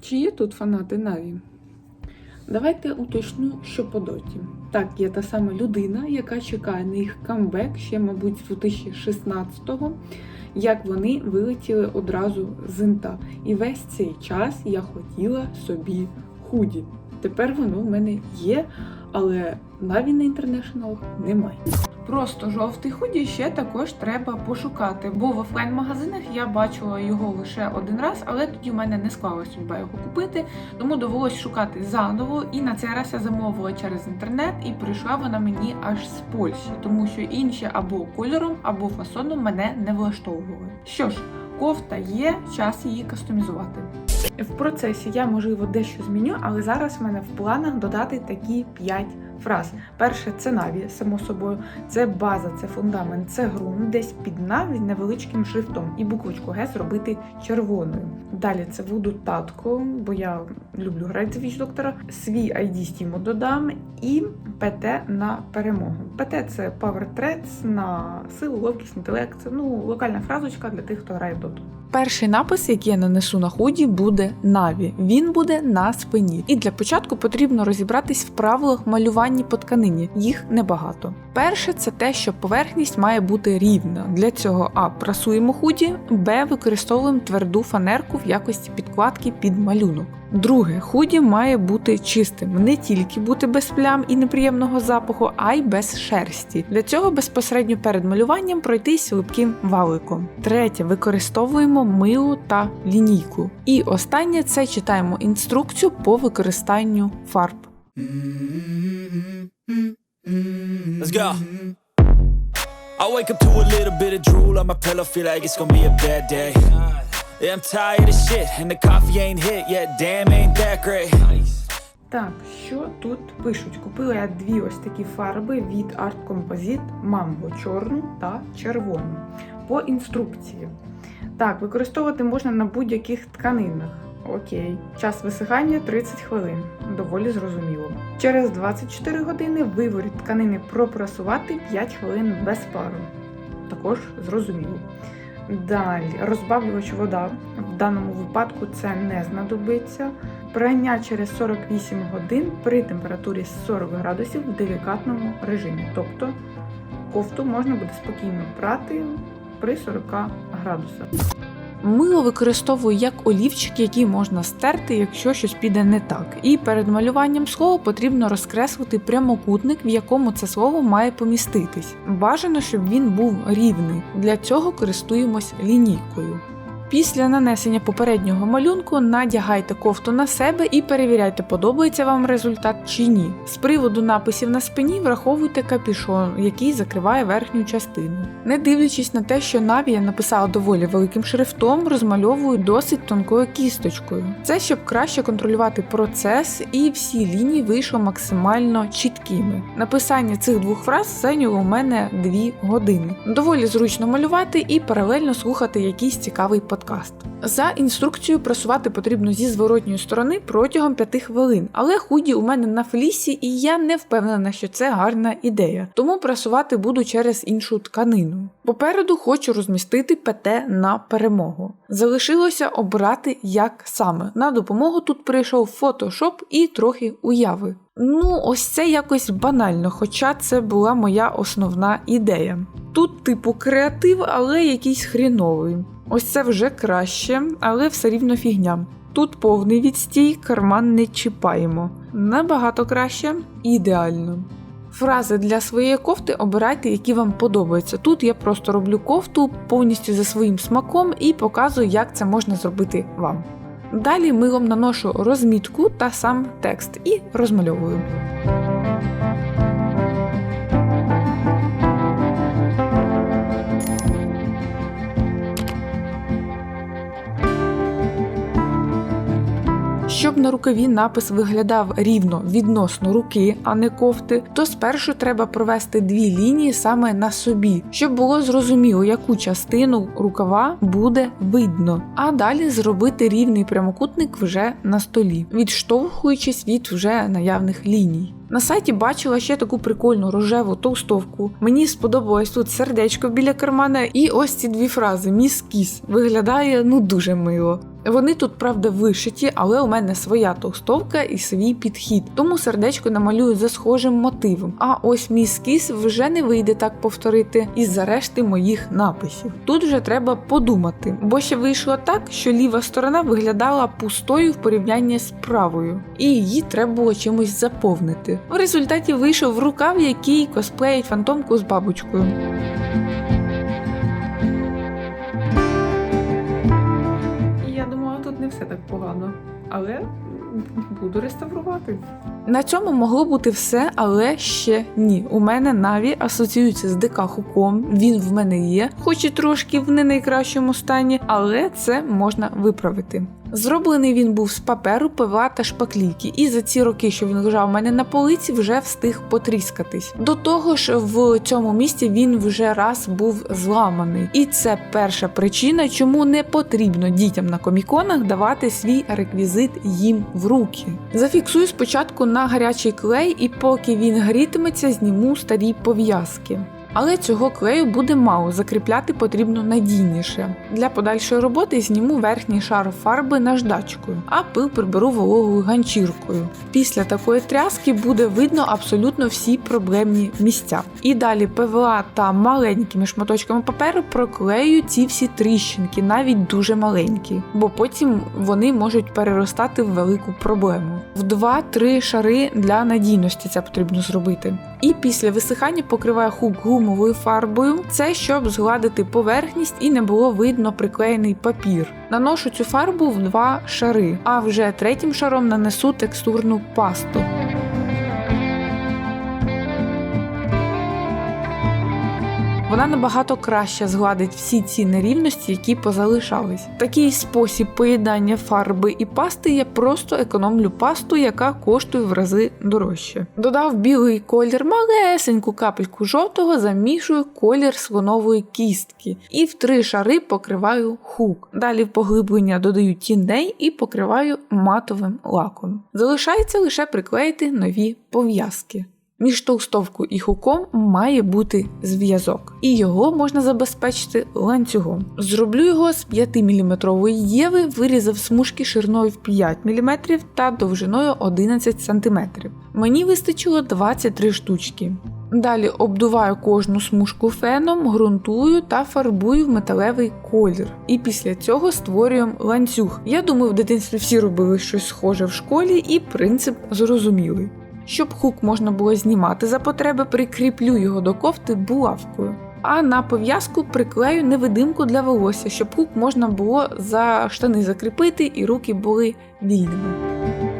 Чи є тут фанати Наві? Давайте уточню, що по доті. Так, я та сама людина, яка чекає на їх камбек ще, мабуть, з 2016-го, як вони вилетіли одразу з інта. І весь цей час я хотіла собі худі. Тепер воно в мене є, але Наві на інтернешнл немає. Просто жовтий худі ще також треба пошукати, бо в офлайн-магазинах я бачила його лише один раз, але тоді в мене не склалась судьба його купити, тому довелось шукати заново. І на цей раз я замовила через інтернет, і прийшла вона мені аж з Польщі, тому що інші або кольором, або фасоном мене не влаштовували. Що ж, кофта є, час її кастомізувати. В процесі я можливо дещо зміню, але зараз в мене в планах додати такі 5 фраз. Перше це наві, само собою, це база, це фундамент, це ґрунт, десь під наві невеличким шрифтом і буквочку Г зробити червоною. Далі це буду татко, бо я люблю грати віч доктора. Свій ID стіму додам і ПТ на перемогу. ПТ це Power Threads на силу, ловкість, інтелект. Це ну локальна фразочка для тих, хто грає доту. Перший напис, який я нанесу на худі, буде Наві. Він буде на спині. І для початку потрібно розібратись в правилах малювання по тканині. Їх небагато. Перше, це те, що поверхність має бути рівна. Для цього а прасуємо худі, б використовуємо тверду фанерку в якості підкладки під малюнок. Друге, худі має бути чистим, не тільки бути без плям і неприємного запаху, а й без шерсті. Для цього безпосередньо перед малюванням пройтись липким валиком. Третє, використовуємо мило та лінійку. І останнє це читаємо інструкцію по використанню фарб. Let's go. I wake up to a little bit of drool on my pillow, feel like it's gonna be a bad day. Yeah, I'm tired of shit, and the coffee ain't hit yet. Damn, ain't that great. Так, що тут пишуть? Купила я дві ось такі фарби від Art Composite Mambo чорну та червону. По інструкції. Так, використовувати можна на будь-яких тканинах. Окей. Час висихання 30 хвилин. Доволі зрозуміло. Через 24 години виворіт тканини пропрасувати 5 хвилин без пару. Також зрозуміло. Далі розбавлювач вода. В даному випадку це не знадобиться. Прання через 48 годин при температурі 40 градусів в делікатному режимі. Тобто кофту можна буде спокійно прати при 40 градусах. Мило використовую як олівчик, який можна стерти, якщо щось піде не так. І перед малюванням слова потрібно розкреслити прямокутник, в якому це слово має поміститись. Бажано, щоб він був рівний. Для цього користуємось лінійкою. Після нанесення попереднього малюнку надягайте кофту на себе і перевіряйте, подобається вам результат чи ні. З приводу написів на спині враховуйте капюшон, який закриває верхню частину. Не дивлячись на те, що Наві я написала доволі великим шрифтом, розмальовую досить тонкою кісточкою. Це щоб краще контролювати процес і всі лінії вийшли максимально чіткими. Написання цих двох фраз зайняло у мене 2 години. Доволі зручно малювати і паралельно слухати якийсь цікавий подкаст. За інструкцією просувати потрібно зі зворотньої сторони протягом 5 хвилин, але худі у мене на флісі, і я не впевнена, що це гарна ідея, тому прасувати буду через іншу тканину. Попереду хочу розмістити ПТ на перемогу. Залишилося обрати, як саме. На допомогу тут прийшов фотошоп і трохи уяви. Ну, ось це якось банально, хоча це була моя основна ідея. Тут, типу, креатив, але якийсь хріновий. Ось це вже краще, але все рівно фігня. Тут повний відстій, карман не чіпаємо. Набагато краще, ідеально. Фрази для своєї кофти обирайте, які вам подобаються. Тут я просто роблю кофту повністю за своїм смаком і показую, як це можна зробити вам. Далі милом наношу розмітку та сам текст і розмальовую. Щоб на рукаві напис виглядав рівно відносно руки, а не кофти, то спершу треба провести дві лінії саме на собі, щоб було зрозуміло, яку частину рукава буде видно, а далі зробити рівний прямокутник вже на столі, відштовхуючись від вже наявних ліній. На сайті бачила ще таку прикольну рожеву товстовку. Мені сподобалось тут сердечко біля кармана, і ось ці дві фрази Міс Кіс виглядає ну дуже мило. Вони тут, правда, вишиті, але у мене своя товстовка і свій підхід, тому сердечко намалюю за схожим мотивом. А ось мій скіз вже не вийде так повторити із-за решти моїх написів. Тут вже треба подумати, бо ще вийшло так, що ліва сторона виглядала пустою в порівнянні з правою, і її треба було чимось заповнити. В результаті вийшов рукав, який косплеїть фантомку з бабочкою. Так погано, але буду реставрувати. На цьому могло бути все, але ще ні. У мене Наві асоціюється з ДК Хуком. Він в мене є, хоч і трошки в не найкращому стані, але це можна виправити. Зроблений він був з паперу, ПВА та шпаклівки, і за ці роки, що він лежав у мене на полиці, вже встиг потріскатись. До того ж, в цьому місці він вже раз був зламаний, і це перша причина, чому не потрібно дітям на коміконах давати свій реквізит їм в руки. Зафіксую спочатку на гарячий клей, і поки він грітиметься, зніму старі пов'язки. Але цього клею буде мало, закріпляти потрібно надійніше. Для подальшої роботи зніму верхній шар фарби наждачкою, а пил приберу вологою ганчіркою. Після такої тряски буде видно абсолютно всі проблемні місця. І далі ПВА та маленькими шматочками паперу проклею ці всі тріщинки, навіть дуже маленькі, бо потім вони можуть переростати в велику проблему. В 2-3 шари для надійності це потрібно зробити. І після висихання покриваю хук гумовою фарбою. Це щоб згладити поверхність і не було видно приклеєний папір. Наношу цю фарбу в два шари, а вже третім шаром нанесу текстурну пасту. Вона набагато краще згладить всі ці нерівності, які позалишались. Такий спосіб поєднання фарби і пасти я просто економлю пасту, яка коштує в рази дорожче. Додав білий колір, малесеньку капельку жовтого, замішую колір слонової кістки і в три шари покриваю хук. Далі в поглиблення додаю тіней і покриваю матовим лаком. Залишається лише приклеїти нові пов'язки. Між товстовкою і хуком має бути зв'язок, і його можна забезпечити ланцюгом. Зроблю його з 5-мм єви, вирізав смужки шириною в 5 мм та довжиною 11 см. Мені вистачило 23 штучки. Далі обдуваю кожну смужку феном, ґрунтую та фарбую в металевий колір. І після цього створюємо ланцюг. Я думаю, в дитинстві всі робили щось схоже в школі, і принцип зрозумілий. Щоб хук можна було знімати за потреби, прикріплю його до кофти булавкою. А на пов'язку приклею невидимку для волосся, щоб хук можна було за штани закріпити і руки були вільними.